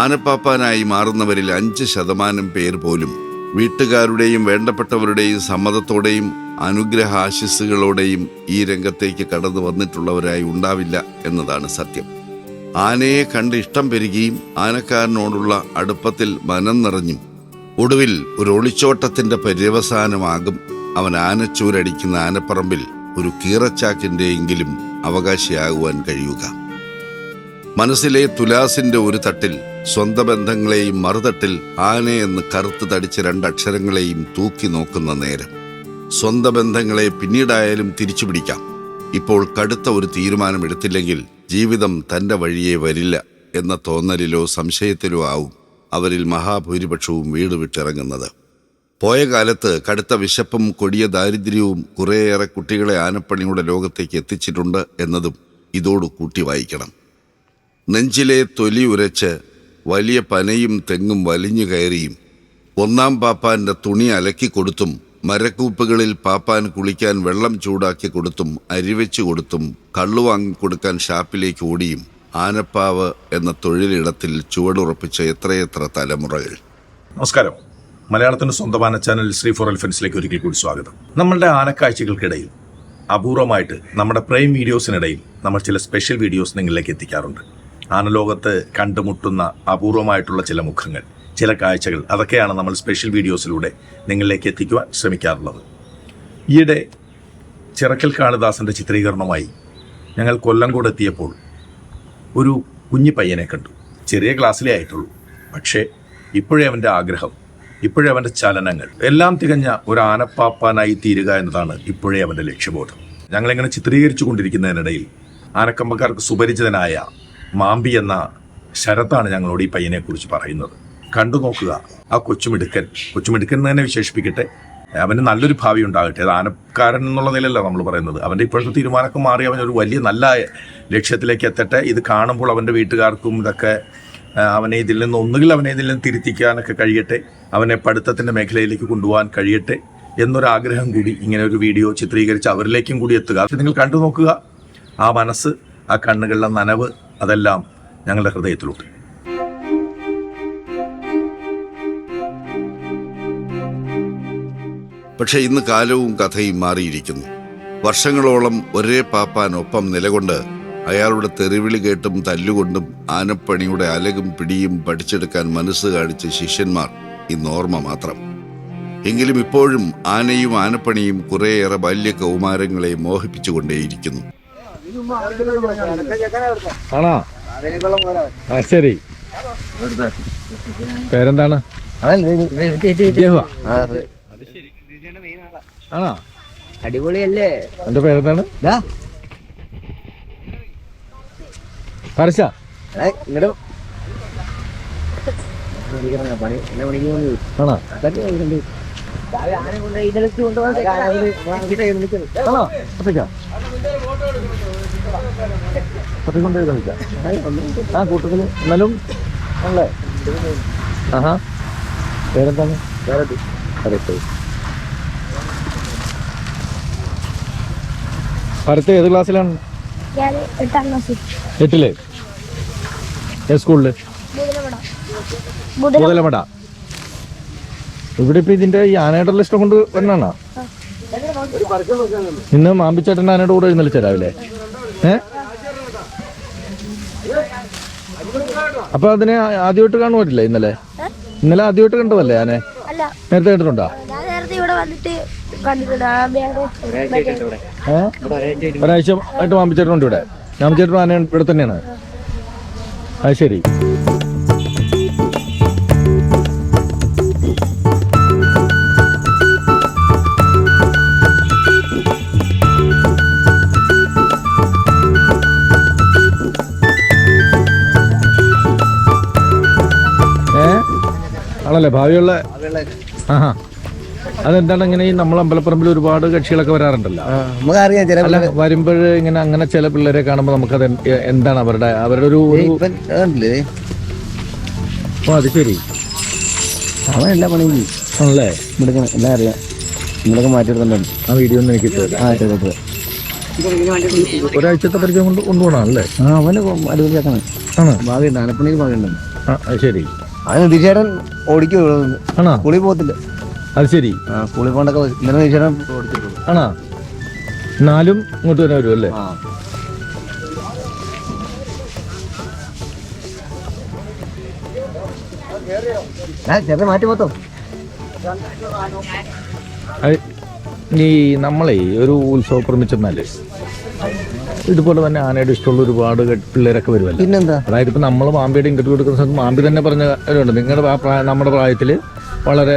ആനപ്പാപ്പാനായി മാറുന്നവരിൽ അഞ്ച് ശതമാനം പേർ പോലും വീട്ടുകാരുടെയും വേണ്ടപ്പെട്ടവരുടെയും സമ്മതത്തോടെയും അനുഗ്രഹ ആശിസ്സുകളോടെയും ഈ രംഗത്തേക്ക് കടന്നു വന്നിട്ടുള്ളവരായി ഉണ്ടാവില്ല എന്നതാണ് സത്യം. ആനയെ കണ്ട് ഇഷ്ടം പെരുകിയും ആനക്കാരനോടുള്ള അടുപ്പത്തിൽ മനം നിറഞ്ഞും ഒടുവിൽ ഒരു ഒളിച്ചോട്ടത്തിന്റെ പര്യവസാനമാകും അവൻ ആനച്ചൂരടിക്കുന്ന ആനപ്പറമ്പിൽ ഒരു കീറച്ചാക്കിന്റെയെങ്കിലും അവകാശിയാകുവാൻ കഴിയുക. മനസ്സിലെ തുലാസിന്റെ ഒരു തട്ടിൽ സ്വന്തം ബന്ധങ്ങളെയും മറുതട്ടിൽ ആനയെന്ന് കറുത്ത് തടിച്ച രണ്ടക്ഷരങ്ങളെയും തൂക്കി നോക്കുന്ന നേരം. സ്വന്തം ബന്ധങ്ങളെ പിന്നീടായാലും തിരിച്ചു പിടിക്കാം. ഇപ്പോൾ കടുത്ത ഒരു തീരുമാനമെടുത്തില്ലെങ്കിൽ ജീവിതം തന്റെ വഴിയെ വരില്ല എന്ന തോന്നലിലോ സംശയത്തിലോ ആവും അവരിൽ മഹാഭൂരിപക്ഷവും വീട് വിട്ടിറങ്ങുന്നത്. പോയ കാലത്ത് കടുത്ത വിശപ്പും കൊടിയ ദാരിദ്ര്യവും കുറേയേറെ കുട്ടികളെ ആനപ്പണിയുടെ ലോകത്തേക്ക് എത്തിച്ചിട്ടുണ്ട് എന്നതും ഇതോട് കൂട്ടി വായിക്കണം. നെഞ്ചിലെ തൊലി ഉരച്ച് വലിയ പനയും തെങ്ങും വലിഞ്ഞു കയറിയും. ഒന്നാം പാപ്പാന്റെ തുണി അലക്കി കൊടുത്തും മരക്കൂപ്പുകളിൽ പാപ്പാൻ കുളിക്കാൻ വെള്ളം ചൂടാക്കി കൊടുത്തും അരിവെച്ചു കൊടുത്തും കള്ളു വാങ്ങിക്കൊടുക്കാൻ ഷാപ്പിലേക്ക് ഓടിയും. ആനപ്പാവ് എന്ന തൊഴിലിടത്തിൽ ചുവടുറപ്പിച്ച എത്രയെത്ര തലമുറകൾ. നമസ്കാരം. മലയാളത്തിന്റെ സ്വന്തമാന ചാനൽ ശ്രീ ഫോർ എലിഫൻസിലേക്ക് ഒരിക്കൽ കൂടി സ്വാഗതം. നമ്മളുടെ ആനക്കാഴ്ചകൾക്കിടയിൽ അപൂർവമായിട്ട് നമ്മുടെ പ്രൈം വീഡിയോസിനിടയിൽ നമ്മൾ ചില സ്പെഷ്യൽ വീഡിയോസ് നിങ്ങളിലേക്ക് എത്തിക്കാറുണ്ട്. ആനലോകത്ത് കണ്ടുമുട്ടുന്ന അപൂർവമായിട്ടുള്ള ചില മുഖങ്ങൾ ചില കാഴ്ചകൾ അതൊക്കെയാണ് നമ്മൾ സ്പെഷ്യൽ വീഡിയോസിലൂടെ നിങ്ങളിലേക്ക് എത്തിക്കുവാൻ ശ്രമിക്കാറുള്ളത്. ഈയിടെ ചിറക്കൽ കാളിദാസന്റെ ചിത്രീകരണമായി ഞങ്ങൾ കൊല്ലംകോട് എത്തിയപ്പോൾ ഒരു കുഞ്ഞു പയ്യനെ കണ്ടു. ചെറിയ ക്ലാസ്സിലേ ആയിട്ടുള്ളൂ. പക്ഷേ ഇപ്പോഴേ അവന്റെ ആഗ്രഹം ഇപ്പോഴേ അവന്റെ ചലനങ്ങൾ എല്ലാം തികഞ്ഞ ഒരു ആനപ്പാപ്പാനായി തീരുക എന്നതാണ് ഇപ്പോഴേ അവന്റെ ലക്ഷ്യബോധം. ഞങ്ങളിങ്ങനെ ചിത്രീകരിച്ചു കൊണ്ടിരിക്കുന്നതിനിടയിൽ ആനക്കമ്പക്കാർക്ക് സുപരിചിതനായ മാമ്പി എന്ന ശരത്താണ് ഞങ്ങളോട് ഈ പയ്യനെ കുറിച്ച് പറയുന്നത്. കണ്ടു നോക്കുക. ആ കൊച്ചുമിടുക്കൻ. കൊച്ചുമിടുക്കൻ തന്നെ വിശേഷിപ്പിക്കട്ടെ. അവന് നല്ലൊരു ഭാവി ഉണ്ടാകട്ടെ. അത് ആനക്കാരൻ എന്നുള്ള നിലയല്ല നമ്മൾ പറയുന്നത്. അവന്റെ ഇപ്പോഴത്തെ തീരുമാനമൊക്കെ മാറി അവൻ ഒരു വലിയ നല്ല ലക്ഷ്യത്തിലേക്ക് എത്തട്ടെ. ഇത് കാണുമ്പോൾ അവന്റെ വീട്ടുകാർക്കും ഇതൊക്കെ അവനെ ഇതിൽ നിന്ന് ഒന്നുകിൽ അവനെ ഇതിൽ നിന്ന് തിരുത്തിക്കാനൊക്കെ കഴിയട്ടെ. അവനെ പഠിത്തത്തിന്റെ മേഖലയിലേക്ക് കൊണ്ടുപോകാൻ കഴിയട്ടെ എന്നൊരാഗ്രഹം കൂടി ഇങ്ങനെ ഒരു വീഡിയോ ചിത്രീകരിച്ച് അവരിലേക്കും കൂടി എത്തുക. നിങ്ങൾ കണ്ടു നോക്കുക. ആ മനസ്സ് ആ കണ്ണുകളിലെ നനവ് അതെല്ലാം ഞങ്ങളുടെ ഹൃദയത്തിലുണ്ട്. പക്ഷേ ഇന്ന് കാലവും കഥയും മാറിയിരിക്കുന്നു. വർഷങ്ങളോളം ഒരേ പാപ്പാനൊപ്പം നിലകൊണ്ട് അയാളുടെ തെറിവിളി കേട്ടും തല്ലുകൊണ്ടും ആനപ്പണിയുടെ അലകും പിടിയും പഠിച്ചെടുക്കാൻ മനസ്സ് കാണിച്ച ശിഷ്യന്മാർ ഇന്ന് ഓർമ്മ മാത്രം. എങ്കിലും ഇപ്പോഴും ആനയും ആനപ്പണിയും കുറേയേറെ ബാല്യ കൗമാരങ്ങളെ മോഹിപ്പിച്ചുകൊണ്ടേയിരിക്കുന്നു. ആണോ? ആ ശരി. പേരെന്താണ്? ആണോ? അടിപൊളിയല്ലേ? എന്റെ പേരെന്താണ്? ദാ, പരശ. ആണോ? കൊണ്ടുപോകാൻ കൊണ്ടുപോയി കളിക്കാം ആ കൂട്ടത്തിൽ എന്നാലും അല്ലേ ആഹാ. പേരെന്താണ്? പരത്ത് ഭരത്ത് ഏത് ക്ലാസ്സിലാണ്? എട്ടിൽ. ഏത് സ്കൂളിൽ? മുതലമട. ഇവിടെ ഇപ്പൊ ഇതിന്റെ ഈ ആനയുടെ ലിസ്റ്റ് കൊണ്ട് വരണാണോ? ഇന്ന് മാമ്പിച്ചേട്ടൻ ആനയുടെ കൂടെ എഴുന്നള്ളിച്ച രാവിലെ. ഏ? അപ്പൊ അതിനെ ആദ്യമായിട്ട് കാണുമായിട്ടില്ലേ ഇന്നലെ? ഇന്നലെ ആദ്യമായിട്ട് കണ്ടതല്ലേ ഞാനെ? അല്ല. നേരത്തെ കണ്ടിട്ടുണ്ടോ? ഒരാഴ്ച ആയിട്ട് വാമ്പിച്ചിട്ടുണ്ട് ഇവിടെ. മാമ്പിച്ചേട്ടൻ ആന ഇവിടെ തന്നെയാണ്. അത് ശരി. ആണല്ലേ ഭാവിയുള്ള ആഹാ. അതെന്താണ് ഇങ്ങനെ ഈ നമ്മൾ അമ്പലപ്പറമ്പിൽ ഒരുപാട് കക്ഷികളൊക്കെ വരാറുണ്ടല്ലോ? നമുക്കറിയാം ചില അല്ല വരുമ്പോൾ ഇങ്ങനെ അങ്ങനെ ചില പിള്ളേരെ കാണുമ്പോൾ നമുക്ക് അത് എന്താണ് അവരുടെ അവരുടെ ഒരു ഓ അത് ശരി. അവൻ എല്ലാ പണിയും. ആണല്ലേ? ഇവിടെ എല്ലാം അറിയാം. നമ്മളൊക്കെ മാറ്റിയെടുക്കുന്നുണ്ട് ആ വീഡിയോ ഒന്ന് എനിക്ക് ഇട്ട് തരാം. ആ ചെയ്തത് ഒരാഴ്ചത്തെ പരിചയം കൊണ്ട് കൊണ്ടുപോകണം അല്ലേ? ആ അവന് അടിപൊളിയാക്കണം. ആണ്? ഭാവിയുണ്ട് ആനപ്പണിക്ക് ഭാവിയുണ്ട്. ആ ശരി. അത് നിതീഷേട്ടൻ ഓടിക്കും ആണോ? സ്കൂളിൽ പോകത്തില്ല. അത് ശരി. ആ സ്കൂളിൽ പോകണ്ടൊക്കെ ഇന്നലെ നിതീഷേട്ടൻ ഓടിക്കും ആണോ? എന്നാലും ഇങ്ങോട്ട് തന്നെ വരും അല്ലേ ആ മാറ്റി പോത്തോ അത് ഈ നമ്മളെ ഒരു ഉത്സവ പ്രമിച്ചെന്നാൽ ഇതുപോലെ തന്നെ ആനയുടെ ഇഷ്ടമുള്ള ഒരുപാട് പിള്ളേരൊക്കെ വരുമല്ലോ. പിന്നെന്താ? അതായത് ഇപ്പൊ നമ്മൾ മാമ്പിയുടെ ഇന്റർവ്യൂ എടുക്കുന്ന സമയത്ത് മാമ്പി തന്നെ പറഞ്ഞ കാര്യമുണ്ട് നിങ്ങളുടെ നമ്മുടെ പ്രായത്തിൽ വളരെ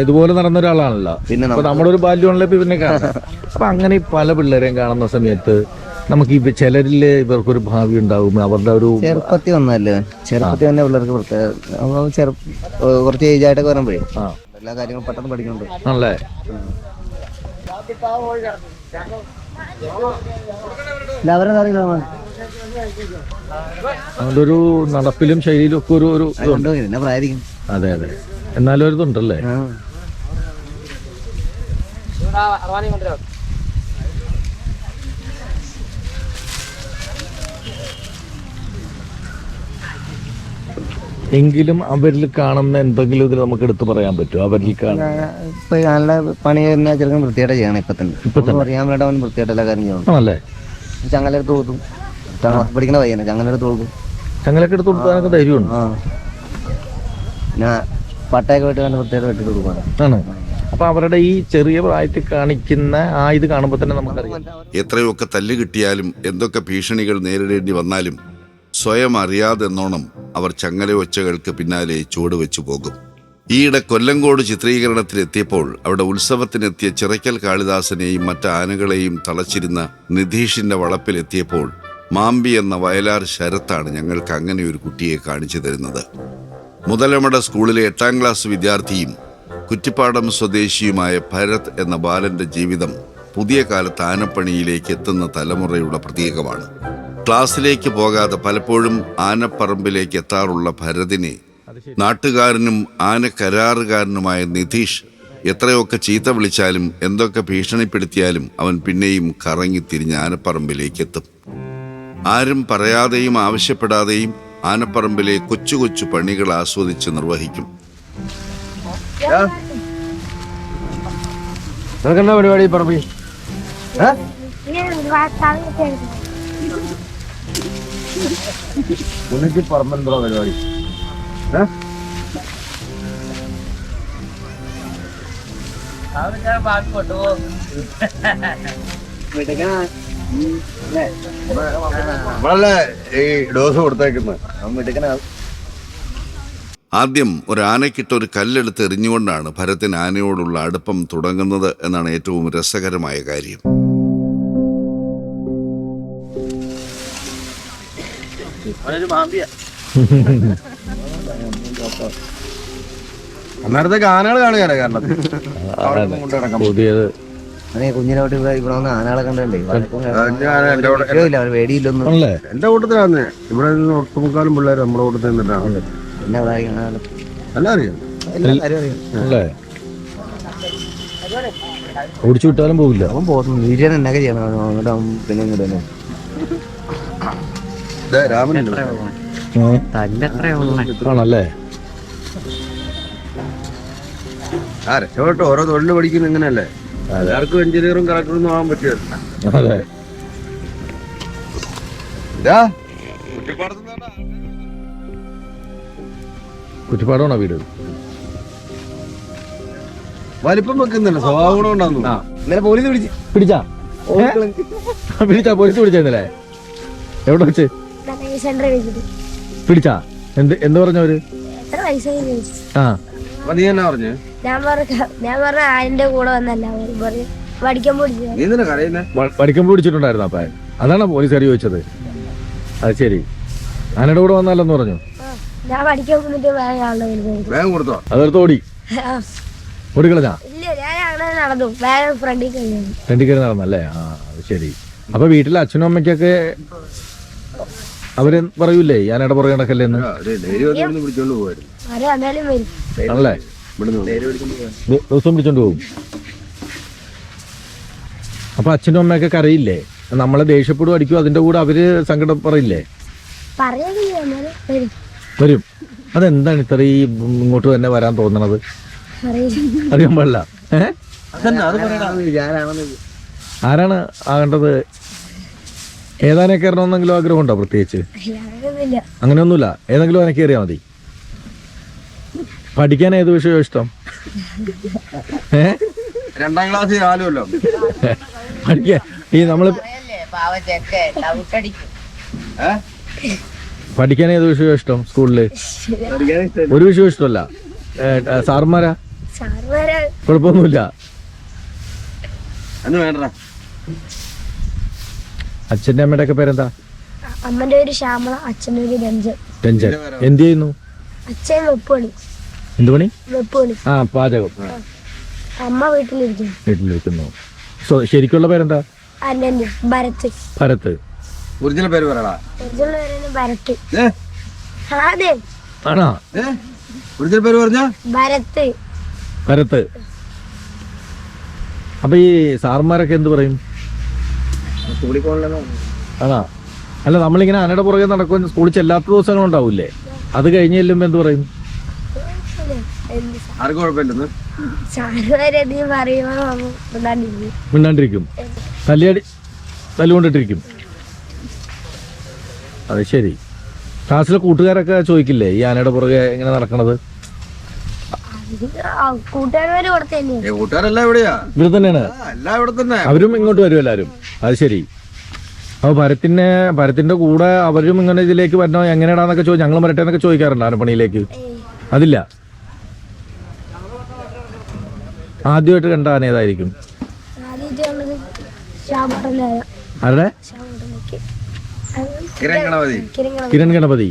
ഇതുപോലെ നടന്ന ഒരാളാണല്ലോ. പിന്നെ നമ്മുടെ ഒരു ബാല്യമാണല്ലോ ഇപ്പൊ പിന്നെ കാണാം അപ്പൊ അങ്ങനെ പല പിള്ളേരെയും കാണുന്ന സമയത്ത് നമുക്ക് ഇപ്പൊ ചിലരിൽ ഇവർക്കൊരു ഭാവി ഉണ്ടാവും. അവരുടെ ഒരു ചെറുപ്പത്തി വന്നല്ലേ ചെറുപ്പത്തി തന്നെ പിള്ളേർക്ക് പ്രത്യേക ചെറു കുറച്ച് ഏജ് ആയിട്ടൊക്കെ വരുമ്പോഴേ ആ. എല്ലാ കാര്യങ്ങളും പെട്ടെന്ന് പഠിക്കുന്നുണ്ട്. ആണല്ലേ? അതുകൊണ്ട് ഒരു നടപ്പിലും ശൈലിയിലും ഒക്കെ ഒരു ഒരു അതെ അതെ എന്നാലും ഒരു ഇതുണ്ടല്ലേ എങ്കിലും അവരിൽ കാണുന്ന എന്തെങ്കിലും ഇതിൽ നമുക്ക് എടുത്തു പറയാൻ പറ്റുമോ? അവരിൽ ഇപ്പൊ നല്ല പണി തന്നെ ചെറുക്കൻ വൃത്തിയായിട്ട് ചെയ്യണം ഇപ്പൊ തന്നെ. ഇപ്പൊ തന്നെ. അറിയാൻ വേണ്ട അവൻ വൃത്തിയായിട്ടല്ല കാര്യം ചെയ്യണം ആണല്ലേ? ചങ്ങലെടുത്ത് കൊടുക്കും. പഠിക്കണ പയ്യനെ ചങ്ങലെടുത്ത് കൊടുക്കും. ചങ്ങലൊക്കെ എടുത്ത് കൊടുക്കാനൊക്കെ ധൈര്യമുണ്ട്. ഞാൻ പട്ടയൊക്കെ വെട്ടി നല്ല വൃത്തിയായിട്ട് വെട്ടി കൊടുക്കണം ആണ്. അപ്പൊ അവരുടെ ഈ ചെറിയ പ്രായത്തിൽ കാണിക്കുന്ന ആ ഇത് കാണുമ്പോൾ തന്നെ നമുക്കറിയാം. എത്രയൊക്കെ തല്ല് കിട്ടിയാലും എന്തൊക്കെ ഭീഷണികൾ നേരിടേണ്ടി വന്നാലും സ്വയം അറിയാതെന്നോണം അവർ ചങ്ങലയൊച്ചകൾക്ക് പിന്നാലെ ചുവടുവെച്ചു പോകും. ഈയിടെ കൊല്ലങ്കോട് ചിത്രീകരണത്തിലെത്തിയപ്പോൾ അവിടെ ഉത്സവത്തിനെത്തിയ ചിറയ്ക്കൽ കാളിദാസനെയും മറ്റ് ആനകളെയും തളച്ചിരുന്ന നിധീഷിന്റെ വളപ്പിലെത്തിയപ്പോൾ മാമ്പി എന്ന വയലാർ ശരത്താണ് ഞങ്ങൾക്ക് അങ്ങനെ ഒരു കുട്ടിയെ കാണിച്ചു തരുന്നത്. മുതലമട സ്കൂളിലെ എട്ടാം ക്ലാസ് വിദ്യാർത്ഥിയും കുറ്റിപ്പാടം സ്വദേശിയുമായ ഭരത് എന്ന ബാലന്റെ ജീവിതം പുതിയ കാലത്ത് ആനപ്പണിയിലേക്ക് എത്തുന്ന തലമുറയുടെ പ്രതീകമാണ്. ക്ലാസ്സിലേക്ക് പോകാതെ പലപ്പോഴും ആനപ്പറമ്പിലേക്ക് എത്താറുള്ള ഭരതിനെ നാട്ടുകാരനും ആന കരാറുകാരനുമായ നിതീഷ് എത്രയൊക്കെ ചീത്ത വിളിച്ചാലും എന്തൊക്കെ ഭീഷണിപ്പെടുത്തിയാലും അവൻ പിന്നെയും കറങ്ങി തിരിഞ്ഞ് ആനപ്പറമ്പിലേക്ക് എത്തും. ആരും പറയാതെയും ആവശ്യപ്പെടാതെയും ആനപ്പറമ്പിലെ കൊച്ചു കൊച്ചു പണികൾ ആസ്വദിച്ച് നിർവഹിക്കും. പരിപാടി പറമ്പി ഉന്നത്തി പറമ്പെന്തോ പരിപാടി. ഈ ഡോസ് കൊടുത്തേക്കുന്നത് ആദ്യം ഒരു ആനയ്ക്കിട്ട് ഒരു കല്ലെടുത്ത് എറിഞ്ഞുകൊണ്ടാണ് ഭരത്തിന് ആനയോടുള്ള അടുപ്പം തുടങ്ങുന്നത് എന്നാണ് ഏറ്റവും രസകരമായ കാര്യം. അന്നേരത്തേക്ക് ആനകൾ കാണുകയാണ് പുതിയത്. കുഞ്ഞിനോട്ട് ഇവിടെ ഇവിടെ വന്ന് ആനകളെ കണ്ടേ ഞാൻ എന്റെ കൂടെ ഇല്ല അവർ പേടിയില്ലൊന്നും. എന്റെ കൂട്ടത്തിലാന്ന്. ഇവിടെ ഒട്ടുമുക്കാലും പിള്ളേർ നമ്മുടെ കൂട്ടത്തിൽ നിന്നിട്ടാണ്. എല്ലാം അറിയാം. ഓടിച്ചു വിട്ടാലും പോകില്ല അവൻ പോകുന്നു വീട്ടിൽ എന്നൊക്കെ ചെയ്യണം. പിന്നെ ഇങ്ങോട്ട് തന്നെ ആണല്ലേ? ആ രക്ഷപ്പെട്ടോ. ഓരോ തൊഴിൽ പഠിക്കുന്ന ഇങ്ങനെയല്ലേ? എല്ലാവർക്കും എഞ്ചിനീയറും കളക്ടറും ആവാൻ പറ്റില്ല അതെ. കുറ്റിപ്പാടമാണോ വീട്? വലിപ്പം വെക്കുന്നില്ല. സ്വഭാവം ഗുണം ഉണ്ടാകുന്നു ഇന്നലെ പോലീസ് പിടിച്ചാ പിടിച്ചാ? ഏ? പിടിച്ചാ പോലീസ് പിടിച്ചെന്നല്ലേ എവിടെ വെച്ച്? പിടിച്ചാ? എന്ത് എന്ത് പറഞ്ഞവര്? എത്ര ചോദിച്ചു? ആ. അപ്പൊ നീ എന്നാ പറഞ്ഞു? ഞാൻ പറഞ്ഞ ഞാൻ പറഞ്ഞ ആന്റെ കൂടെ വന്നല്ല അവർ പറഞ്ഞു പഠിക്കാൻ പിടിച്ചു നീ എന്തിനാ കരയുന്നേ? വ- പഠിക്കുമ്പോൾ പിടിച്ചിട്ടുണ്ടായിരുന്നു അപ്പ. അതാണ് പോലീസുകാർ ചോദിച്ചത്. അത് ശരി. ആനയുടെ കൂടെ വന്നാലെന്ന് പറഞ്ഞു. ഞാൻ പഠിക്കാൻ വന്നിട്ട് വേറെ ആളുടെ കയ്യിൽ പോയി. വേഗം കൊടുത്തോ? അതെടുത്ത് ഓടി. ആ. ഓടിക്കളഞ്ഞാ? ഇല്ല ഞാൻ അങ്ങനെ നടന്നു. വേറെ ഫ്രണ്ടിൽ കഴിയും രണ്ടു കയറി നടന്നല്ലേ? ആ അത് ശരി. അപ്പൊ വീട്ടിലെ അച്ഛനും അമ്മയ്ക്കൊക്കെ അവർ പറയൂലേ? ഞാൻ പുറകെ നടക്കല്ലേ എന്ന്? പോവായിരുന്നു. എന്നാലും വരും. ആണല്ലേ? ദി- ദിവസവും പിടിച്ചോണ്ട് പോകും അപ്പൊ അച്ഛനും അമ്മയൊക്കെ കരയില്ലേ? നമ്മളെ ദേഷ്യപ്പെടും അടിക്കും അതിന്റെ കൂടെ അവർ സങ്കടം പറയില്ലേ? എന്നാലും വരും. വരും. അതെന്താണ് ഇത്ര ഈ ഇങ്ങോട്ട് തന്നെ വരാൻ തോന്നണത്? അറിയാൻ പാടില്ല. ഏ? ഞാനാണെന്ന് ആരാണ് ആകേണ്ടത്? ഏതാനൊക്കെ കയറണമെന്നെങ്കിലും ആഗ്രഹമുണ്ടോ പ്രത്യേകിച്ച്? അങ്ങനെയൊന്നുമില്ല. ഏതെങ്കിലും അതിനെ കയറിയാൽ മതി. പഠിക്കാൻ ഏത് വിഷയവും ഇഷ്ടം? രണ്ടാം ക്ലാസ് ആലുമല്ലോ പഠിക്കാൻ ഈ നമ്മൾ പഠിക്കാൻ ഏത് വിഷയവും ഇഷ്ടം സ്കൂളിൽ? ഒരു വിഷയവും ഇഷ്ടമല്ല. സാർമാരാ കുഴപ്പമൊന്നുമില്ല. വേണ്ട അച്ഛന്റെ അമ്മയുടെ ഒക്കെ പേരെന്താ? അമ്മന്റെ പേര് ശ്യാമള അച്ഛന്റെ പേര് രഞ്ജൻ. രഞ്ജൻ. എന്ത് ചെയ്യുന്നു? അച്ഛൻ വെപ്പുപണി. എന്ത് പണി? വെപ്പുപണി. ആ പാചകം. അമ്മ വീട്ടിലിരിക്കുന്നു. വീട്ടിലിരിക്കുന്നു. സോ ശരിക്കുള്ള പേരെന്താ? ഭരത്. ഭരത്. ഒറിജിനൽ പേര് പറയടാ. ഒറിജിനൽ പേര് ഭരത്. അതെ ആണോ? ഒറിജിനൽ പേര് പറഞ്ഞ? ഭരത്. ഭരത്. അപ്പൊ ഈ സാർമാരൊക്കെ എന്ത് പറയും? സ്കൂളിൽ ആണോ? അല്ല നമ്മളിങ്ങനെ ആനയുടെ പുറകെ നടക്കുന്ന സ്കൂളിൽ ചെല്ലാത്ത ദിവസങ്ങൾ ഉണ്ടാവൂലേ? അത് കഴിഞ്ഞ് ചെല്ലുമ്പോ എന്ത് പറയും? ആർക്കും കുഴപ്പമില്ലെന്ന് മിണ്ടാണ്ടിരിക്കും. തല്ലിയടി തല്ലുകൊണ്ടിട്ടിരിക്കും. അത് ശരി. ക്ലാസ്സിലെ കൂട്ടുകാരൊക്കെ ചോദിക്കില്ലേ ഈ ആനയുടെ പുറകെ ഇങ്ങനെ നടക്കണത് കൂട്ടുകാരന്മാര് കൊടുത്തു തന്നെയാണ് ഏ കൂട്ടുകാരെല്ലാം എവിടെയാ? തന്നെയാണ്. ഇവിടെ തന്നെ. അവരും ഇങ്ങോട്ട് വരും എല്ലാരും. അത് ശരി. അപ്പൊ ഭരത്തിന്റെ ഭരത്തിന്റെ കൂടെ അവരും ഇങ്ങനെ ഇതിലേക്ക് വരണോ? എങ്ങനെയാണെന്നൊക്കെ ചോദിച്ചു ഞങ്ങൾ വരട്ടെ എന്നൊക്കെ ചോദിക്കാറുണ്ട് ആനപ്പണിയിലേക്ക് അതില്ല. ആദ്യമായിട്ട് കണ്ട ആന ഏതായിരിക്കും? ആദ്യമായിട്ട് കണ്ടത് ശ്യാമട്ടനായ ആരുടെ? ശ്യാമട്ടനൊക്കെ കിരൺ ഗണപതി കിരൺ ഗണപതി.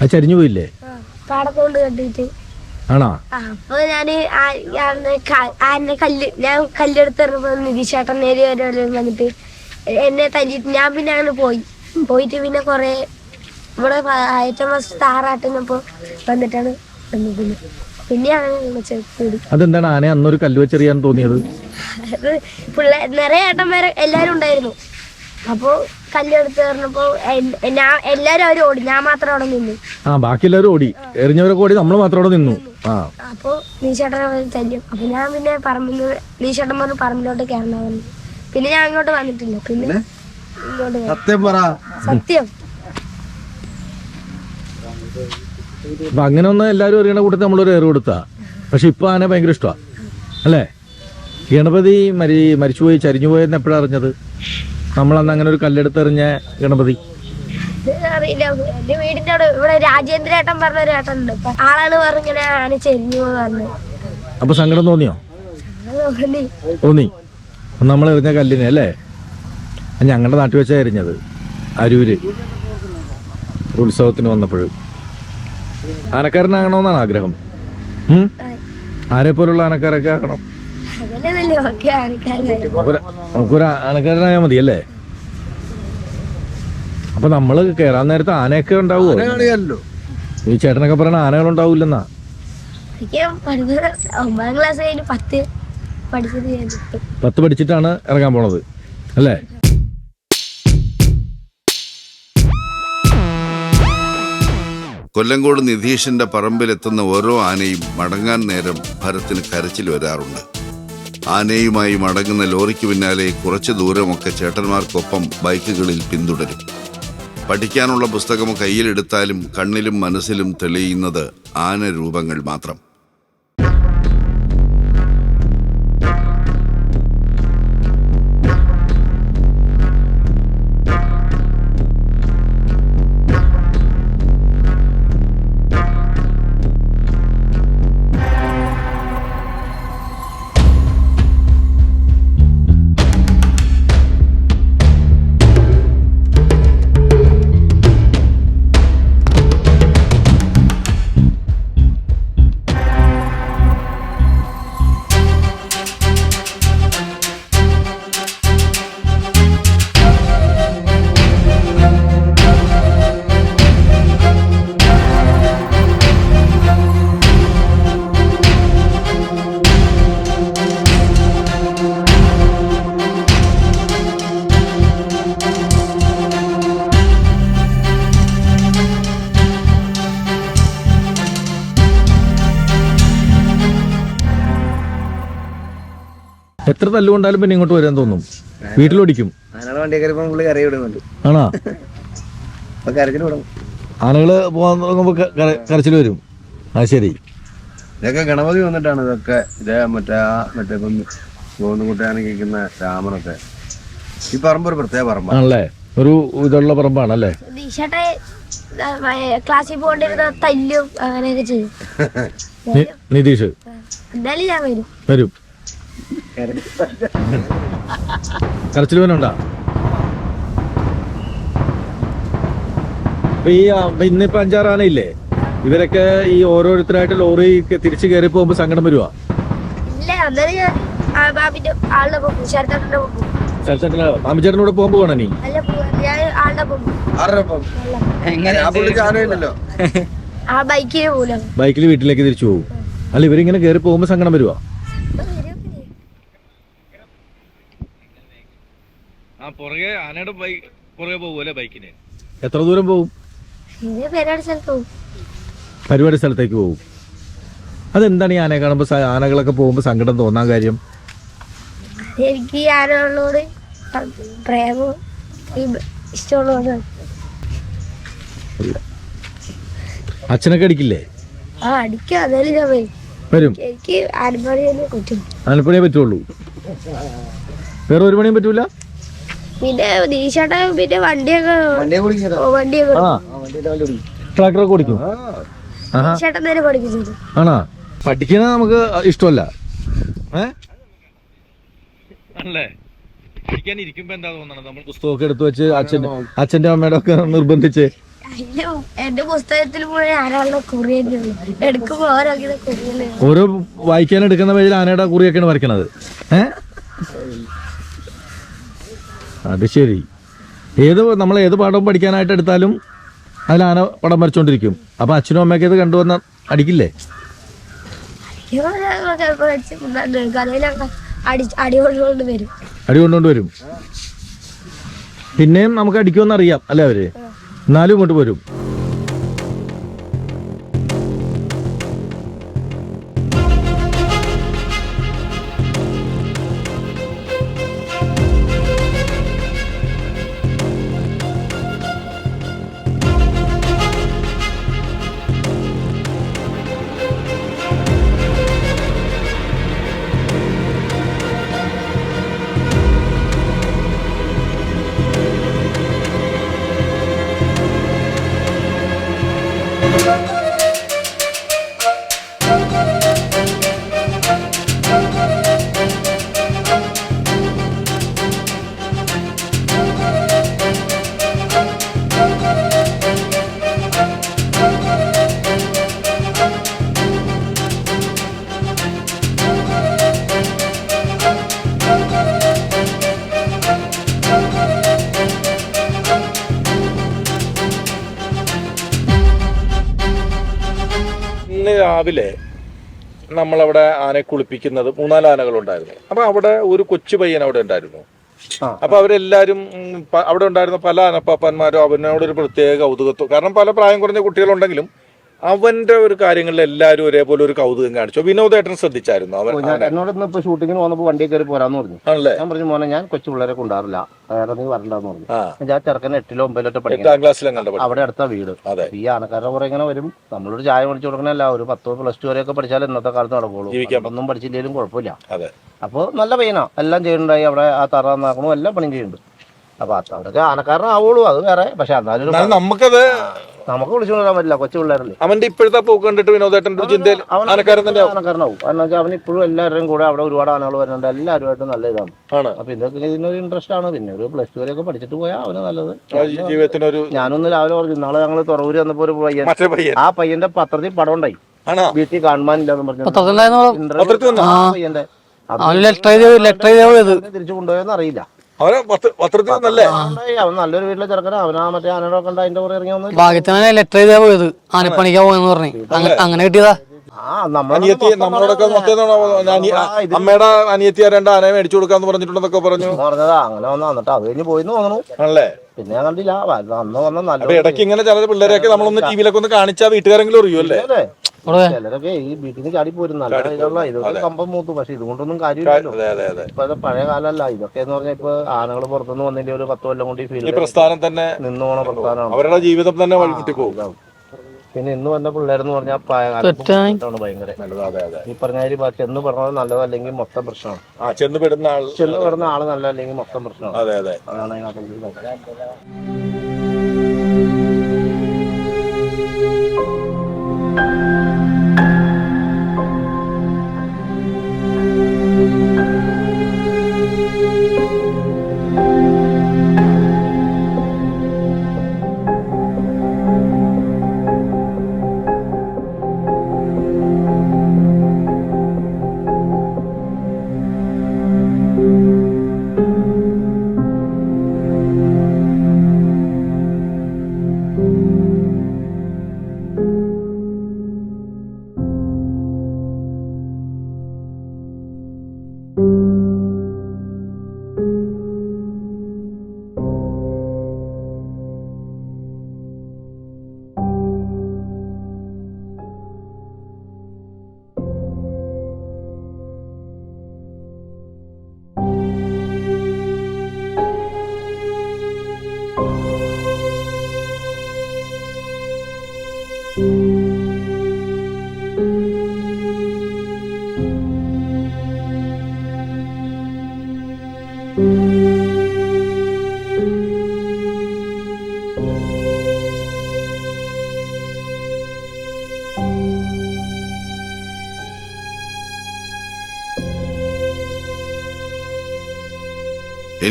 അത് ചരിഞ്ഞു പോയില്ലേ? പാടത്തോണ്ട് കണ്ടിട്ട്. ആണോ? അപ്പൊ ഞാൻ ആനെ കല്ല് ഞാൻ കല്ലെടുത്ത് എറിഞ്ഞപ്പോ നിതീഷേട്ടൻ നേരെ വരെ വന്നിട്ട്. എന്നെ തല്ലിട്ട് ഞാൻ പിന്നെ അങ്ങനെ പോയി. പോയിട്ട് പിന്നെ കൊറേ ഇവിടെ ഏറ്റവും ഫസ്റ്റ് താറാട്ടുന്നപ്പോ വന്നിട്ടാണ് വന്നത് പിന്നെ അങ്ങനെ ചെറുപ്പൂടി അതെന്താണ് ആന അന്നൊരു കല്ല് വെച്ചെറിയാൻ തോന്നിയത്? അത് പിള്ളേ നിറയെ ഏട്ടന്മാരെ എല്ലാരും ഉണ്ടായിരുന്നു. അപ്പോ കല്ലെടുത്ത് എറിഞ്ഞപ്പോ ഞാൻ എല്ലാരും അവർ ഓടി. ഞാൻ മാത്രം അവിടെ നിന്നു. ആ ബാക്കിയെല്ലാവരും ഓടി. എറിഞ്ഞവരൊക്കെ ഓടി നമ്മൾ മാത്രം അവിടെ നിന്നു. ആ. അപ്പോ നീശേട്ടനെ തല്ലും. അപ്പൊ ഞാൻ പിന്നെ പറമ്പിൽ നീശേട്ടൻ പറഞ്ഞു പറമ്പിലോട്ട് കയറണ പറഞ്ഞു പിന്നെ ഞാൻ അങ്ങോട്ട് വന്നിട്ടില്ല. പിന്നെ ഇങ്ങോട്ട് വന്നു. സത്യം പറ. സത്യം. അപ്പൊ അങ്ങനെ ഒന്ന് എല്ലാരും എറിയണ കൂട്ടത്തിൽ നമ്മളൊരു എറിവ് കൊടുത്താ. പക്ഷെ ഇപ്പൊ ആന ഭയങ്കര ഇഷ്ടമാണ് അല്ലേ? ഗണപതി മരി മരിച്ചുപോയി ചരിഞ്ഞു പോയെന്ന് എപ്പോഴാണ് അറിഞ്ഞത്? നമ്മളന്ന് അങ്ങനെ ഒരു കല്ലെടുത്തെറിഞ്ഞ ഗണപതി. അറിയില്ല എന്റെ വീടിന്റെ അവിടെ ഇവിടെ രാജേന്ദ്ര ഏട്ടൻ പറഞ്ഞ ഒരു അപ്പൊ ആളാണ് പറഞ്ഞിങ്ങനെ ആന ചെരിഞ്ഞു പോകാന്ന് അപ്പൊ സങ്കടം തോന്നിയോ? തോന്നി. നമ്മൾ എറിഞ്ഞ കല്ലിനെ അല്ലേ? ഞങ്ങളുടെ നാട്ടിൽ വെച്ചാ എറിഞ്ഞത്. അരൂര്. ഉത്സവത്തിന് വന്നപ്പോഴും. ആനക്കാരനാകണമെന്നാണ് ആഗ്രഹം. ആരെ പോലുള്ള ആനക്കാരൊക്കെ ആകണം? നമുക്കൊരു ആനക്കാരനായാൽ മതി അല്ലേ? അപ്പൊ നമ്മൾ കേറാൻ നേരത്തെ ആനയൊക്കെ ഉണ്ടാവുമോ ഈ ചേട്ടനൊക്കെ പറയണ ആനകൾ ഉണ്ടാവില്ലെന്നാ? എനിക്ക് പഠിക്കുന്ന ഒമ്പതാം ക്ലാസ് കഴിഞ്ഞ് പത്ത് കിട്ടും പത്ത് പഠിച്ചിട്ടാണ് ഇറങ്ങാൻ പോണത് അല്ലേ? കൊല്ലങ്കോട് നിധീഷിന്റെ പറമ്പിലെത്തുന്ന ഓരോ ആനയും മടങ്ങാൻ നേരം ഭരത്തിന് കരച്ചിൽ വരാറുണ്ട്. ആനയുമായി മടങ്ങുന്ന ലോറിക്ക് പിന്നാലെ കുറച്ച് ദൂരമൊക്കെ ചേട്ടന്മാർക്കൊപ്പം ബൈക്കുകളിൽ പിന്തുടരും. പഠിക്കാനുള്ള പുസ്തകം കയ്യിലെടുത്താലും കണ്ണിലും മനസ്സിലും തെളിയുന്നത് ആന രൂപങ്ങൾ മാത്രം. എത്ര തല്ലുകൊണ്ടാലും പിന്നെ ഇങ്ങോട്ട് വരാൻ തോന്നും. വീട്ടിലൊടിക്കും വണ്ടി പുള്ളി വിടുന്നുണ്ട്. ആണോ? അപ്പൊ കരച്ചിൽ വിടും ആനകൾ പോകാൻ തുടങ്ങുമ്പോ കരച്ചിൽ വരും. ആ ശരി. ഇതൊക്കെ ഗണപതി വന്നിട്ടാണ് ഇതൊക്കെ ഇതേ മറ്റേ ആ മറ്റേ ഇപ്പം ഗോവിന്ദൻകുട്ടിയാണ് കേൾക്കുന്ന രാമനൊക്കെ. ഈ പറമ്പ് ഒരു പ്രത്യേക പറമ്പാണല്ലേ ആണല്ലേ? ഒരു ഇതുള്ള പറമ്പാണല്ലേ? ക്ലാസ്സിൽ പോകേണ്ടിരുന്ന തല്ലും അങ്ങനെയൊക്കെ ചെയ്യും. നിതീഷ്. എന്തായാലും ഞാൻ വരും. വരും. കരച്ചിൽ. ഇപ്പൊ ഈ ഇന്നിപ്പോ അഞ്ചാറ് ആനയില്ലേ ഇവരൊക്കെ ഈ ഓരോരുത്തരായിട്ട് ലോറി തിരിച്ചു കയറി പോകുമ്പോ സങ്കടം വരുവാ? മാമിച്ചേട്ടനോട് പോകുമ്പോ നീ? ബൈക്കിൽ വീട്ടിലേക്ക് തിരിച്ചു പോകും അല്ല ഇവരിങ്ങനെ കയറി പോകുമ്പോ സങ്കടം വരുവാ ആ പുറകെ ആനയുടെ ബൈക്ക് പുറകെ പോകുമല്ലേ ബൈക്കിന്? എത്ര ദൂരം പോകും പരിപാടി സ്ഥലത്തേക്ക് പോകും അതെന്താണ് ഈ ആനയെ കാണുമ്പോൾ ആനകളൊക്കെ പോകുമ്പോൾ സങ്കടം തോന്നാൻ കാര്യം? എനിക്ക് ഈ ആനകളോട് പ്രേമവും അച്ഛനൊക്കെ അടിക്കില്ലേ? ആ അടിക്കും. അതല്ലേ ഞാൻ വരും. വരും. എനിക്ക് ആനപ്പാടി തന്നെ കുറ്റും ആനപ്പണിയേ പറ്റുള്ളൂ. വേറെ ഒരു പണിയും പറ്റൂല? പിന്നെ നീശാട്ട പിന്നെ വണ്ടിയൊക്കെ വണ്ടിയെ കുടിക്കാ ഓ, വണ്ടിയൊക്കെ ട്രാക്ടറൊക്കെ ഓടിക്കും നേരെ പഠിപ്പിച്ചത് ആണോ? പഠിക്കുന്നത് നമുക്ക് ഇഷ്ടമല്ല. ഏ? ആണല്ലേ പഠിക്കാൻ ഇരിക്കുമ്പോ എന്താ തോന്നണം നമ്മൾ പുസ്തകമൊക്കെ എടുത്തു വെച്ച് അച്ഛന്റെ അച്ഛന്റെ അമ്മയുടെ ഒക്കെ നിർബന്ധിച്ച്. എന്റെ പുസ്തകത്തിൽ ഓരോ വായിക്കാൻ എടുക്കുന്ന പേജിൽ ആനയുടെ കുറിയൊക്കെയാണ് വരയ്ക്കണത്. ഏ? അത് ശരി. ഏത് നമ്മൾ ഏത് പാഠവും പഠിക്കാനായിട്ട് എടുത്താലും അതിൽ ആന പടം വരച്ചോണ്ടിരിക്കും. അപ്പൊ അച്ഛനും അമ്മയൊക്കെ ഇത് കണ്ടുവന്ന അടിക്കില്ലേ? അടി കൊണ്ടുകൊണ്ട് വരും. പിന്നെയും നമുക്ക് അടിക്കുമെന്ന് അറിയാം അല്ലേ അവർ? എന്നാലും ഇങ്ങോട്ട് വരും. ഇന്ന് രാവിലെ നമ്മളവിടെ ആനയെ കുളിപ്പിക്കുന്നത് മൂന്നാൽ ആനകളുണ്ടായിരുന്നു അപ്പൊ അവിടെ ഒരു കൊച്ചു പയ്യൻ അവിടെ ഉണ്ടായിരുന്നു. അപ്പൊ അവരെല്ലാരും അവിടെ ഉണ്ടായിരുന്ന പല ആനപ്പാപ്പന്മാരും അവനോടൊരു പ്രത്യേക കൗതുകത്വം കാരണം പല പ്രായം കുറഞ്ഞ കുട്ടികളുണ്ടെങ്കിലും അവന്റെ ഒരു കാര്യങ്ങളിൽ എല്ലാവരും ഒരേപോലെ ഒരു കൗതുകം കാണിച്ചു. വിനോദേട്ടൻ ശ്രദ്ധിച്ചായിരുന്നു അവൻ? ഞാൻ എന്നോട് ഇന്ന് ഇപ്പൊ ഷൂട്ടിങ്ങിന് വന്നപ്പോ വണ്ടി കയറി പോരാന്ന് പറഞ്ഞു. ആണല്ലേ? ഞാൻ പറഞ്ഞു മോനെ ഞാൻ കൊച്ചു പിള്ളേരെ കൊണ്ടാറില്ല വേറെ നീ വരണ്ടെന്ന് പറഞ്ഞു. ഞാൻ ചെറുക്കൻ എട്ടിലോ ഒമ്പതിലോട്ട് പഠിക്കണം. എട്ടാം ക്ലാസ്സിലും കണ്ട അവിടെ അടുത്ത വീട്. അതെ. ഈ ആനക്കാരുടെ കുറെ ഇങ്ങനെ വരും. നമ്മളൊരു ചായ മേടിച്ചു കൊടുക്കണല്ല ഒരു പത്തോ പ്ലസ് ടു വരെയൊക്കെ പഠിച്ചാൽ ഇന്നത്തെ കാലത്ത് നടക്കുള്ളൂ. ഒന്നും പഠിച്ചില്ലെങ്കിലും കുഴപ്പമില്ല. അതെ. അപ്പോൾ നല്ല പയ്യനാ. എല്ലാം ചെയ്യുന്നുണ്ടായി. അവിടെ ആ തറ നന്നാക്കണോ എല്ലാം പണിയും ചെയ്യുന്നുണ്ട്. അപ്പൊ അവിടെ അവിടെയൊക്കെ ആനക്കാരനാവുള്ളൂ. അത് വേറെ. പക്ഷെ എന്നാലും നമുക്കത് നമുക്ക് വിളിച്ചു കൊണ്ടുവരാൻ പറ്റില്ല കൊച്ചു പിള്ളേരല്ലേ. അവന്റെ ഇപ്പോഴത്തെ പോക്ക് കണ്ടിട്ട് വിനോദേട്ടന്റെ ഒരു ചിന്തയിൽ അവൻ ആനക്കാരൻ തന്നെ ആവും. ആനക്കാരനാവും കാരണം വെച്ചാൽ അവൻ ഇപ്പോഴും എല്ലാവരുടെയും കൂടെ അവിടെ ഒരുപാട് ആനകൾ വരുന്നുണ്ട്. എല്ലാവരുമായിട്ടും നല്ല ഇതാണ്. ആണ്. അപ്പൊ ഇതൊക്കെ ഇതിനൊരു ഇൻട്രസ്റ്റ് ആണ്. പിന്നെ ഒരു പ്ലസ് ടു വരെയൊക്കെ പഠിച്ചിട്ട് പോയാൽ അവന് നല്ലത്. ആ ജീവിതത്തിനൊരു ഞാനൊന്ന് രാവിലെ പറഞ്ഞു നാളെ ഞങ്ങൾ തുറവൂര് വന്നപ്പോ ഒരു പയ്യൻ മറ്റേ പയ്യൻ. ആ പയ്യന്റെ പത്രത്തിൽ പടം ഉണ്ടായി. ആണോ? വീട്ടിൽ കാണുവാനില്ലെന്ന് പറഞ്ഞു പത്രത്തിൽ വന്നോ? പയ്യന്റെ. ലെറ്റർ എഴുതി ലെറ്റർ തിരിച്ചു കൊണ്ടുപോയെന്ന് അറിയില്ല. അവനെ പത്ര- പത്രത്തിൽ വന്നല്ലേ ഉണ്ടായി. അവൻ നല്ലൊരു വീട്ടിലെ ചെറുക്കന. അവനാ മറ്റേ ആനയുടെ ഉണ്ട് അതിന്റെ പുറകെ ഇറങ്ങി വന്ന് ഭാഗ്യത്തിനാണ് ലെറ്റർ ചെയ്താ പോയത്. ആനപ്പണിക്കാ പോയെന്ന് പറഞ്ഞു. അങ്ങനെ അങ്ങനെ കിട്ടിയതാ. ആ നമ്മളെ അനിയത്തി നമ്മളോടൊക്കെ അമ്മയുടെ അനിയത്തി രണ്ട് ആനയെ മേടിച്ചു കൊടുക്കാന്ന് പറഞ്ഞിട്ടുണ്ടെന്നൊക്കെ പറഞ്ഞു. പറഞ്ഞതാ. അങ്ങനെ വന്ന. എന്നിട്ട് അത് കഴിഞ്ഞ് പോയിന്ന് തോന്നുന്നു ആണല്ലേ? പിന്നെ ഞാൻ കണ്ടില്ല. അന്ന് വന്ന നല്ല ഇടയ്ക്ക് ഇങ്ങനെ ചില പിള്ളേരെയൊക്കെ നമ്മളൊന്ന് ടിവിയിലൊക്കെ ഒന്ന് കാണിച്ചാൽ വീട്ടുകാരെങ്കിലും അറിയൂ അല്ലേ അല്ലേ? ചിലരൊക്കെ ഈ വീട്ടിൽ നിന്ന് ചാടി പോരും. നല്ല ഇതുള്ള ഇതൊക്കെ കമ്പം മൂത്തു. പക്ഷെ ഇതുകൊണ്ടൊന്നും കാര്യമില്ലല്ലോ. അതെ അതെ അതെ. ഇപ്പൊ പഴയ കാലമല്ല. ഇതൊക്കെ എന്ന് പറഞ്ഞാൽ ഇപ്പൊ ആനകൾ പുറത്തുനിന്ന് വന്നതിന്റെ ഒരു പത്ത് കൊല്ലം കൊണ്ട് ഈ ഫീൽഡ് പ്രസ്ഥാനം തന്നെ നിന്ന് പോണ പ്രസ്ഥാനമാണ്. അവരുടെ ജീവിതം തന്നെ പോകും. പിന്നെ ഇന്ന് വന്ന പിള്ളേരെന്ന് പറഞ്ഞാൽ പ്രായകാലത്താണ് ഭയങ്കര. അതെ അതെ. ഈ പറഞ്ഞ ബാക്കി എന്ന് പറഞ്ഞത് നല്ലതല്ലെങ്കിൽ മൊത്തം പ്രശ്നമാണ്. ആ ചെന്ന് പെടുന്ന ആൾ ചെന്ന് പെടുന്ന ആൾ നല്ലതല്ലെങ്കിൽ മൊത്തം പ്രശ്നമാണ്. അതാണ് അതെ അതാണ് അതിനകത്ത്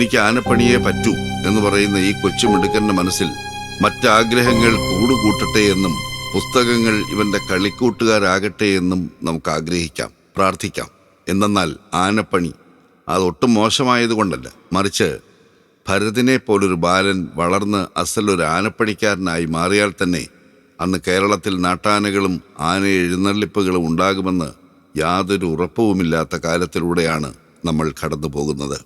എനിക്ക് ആനപ്പണിയെ പറ്റൂ എന്ന് പറയുന്ന ഈ കൊച്ചുമിടുക്കന്റെ മനസ്സിൽ മറ്റാഗ്രഹങ്ങൾ കൂടുകൂട്ടട്ടെ എന്നും പുസ്തകങ്ങൾ ഇവന്റെ കളിക്കൂട്ടുകാരാകട്ടെ എന്നും നമുക്ക് ആഗ്രഹിക്കാം പ്രാർത്ഥിക്കാം. എന്തെന്നാൽ ആനപ്പണി അതൊട്ടും മോശമായതുകൊണ്ടല്ല. മറിച്ച് ഭരതിനെ പോലൊരു ബാലൻ വളർന്ന് അസലൊരു ആനപ്പണിക്കാരനായി മാറിയാൽ തന്നെ അന്ന് കേരളത്തിൽ നാട്ടാനകളും ആന എഴുന്നള്ളിപ്പുകളും ഉണ്ടാകുമെന്ന് യാതൊരു ഉറപ്പുമില്ലാത്ത കാലത്തിലൂടെയാണ് നമ്മൾ കടന്നു പോകുന്നത്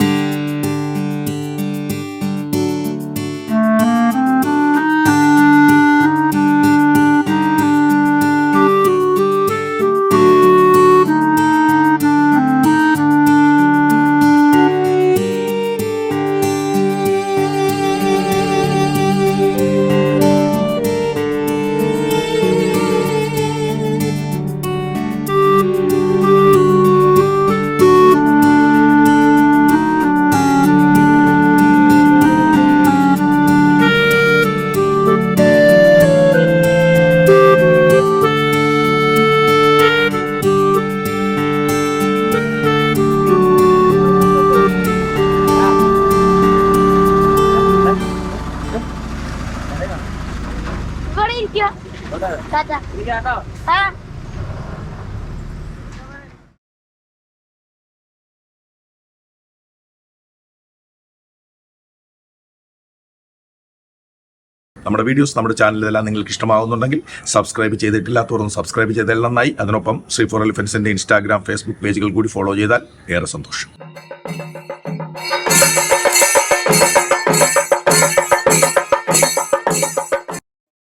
നമ്മുടെ വീഡിയോസ് നമ്മുടെ ചാനലിലെല്ലാം നിങ്ങൾക്ക് ഇഷ്ടമാകുന്നുണ്ടെങ്കിൽ സബ്സ്ക്രൈബ് ചെയ്തിട്ടില്ലാത്തവരൊന്ന് സബ്സ്ക്രൈബ് ചെയ്താൽ നന്നായി. അതിനൊപ്പം ശ്രീ ഫോർ എലിഫൻസിന്റെ ഇൻസ്റ്റാഗ്രാം ഫേസ്ബുക്ക് പേജുകൾ കൂടി ഫോളോ ചെയ്താൽ ഏറെ സന്തോഷം.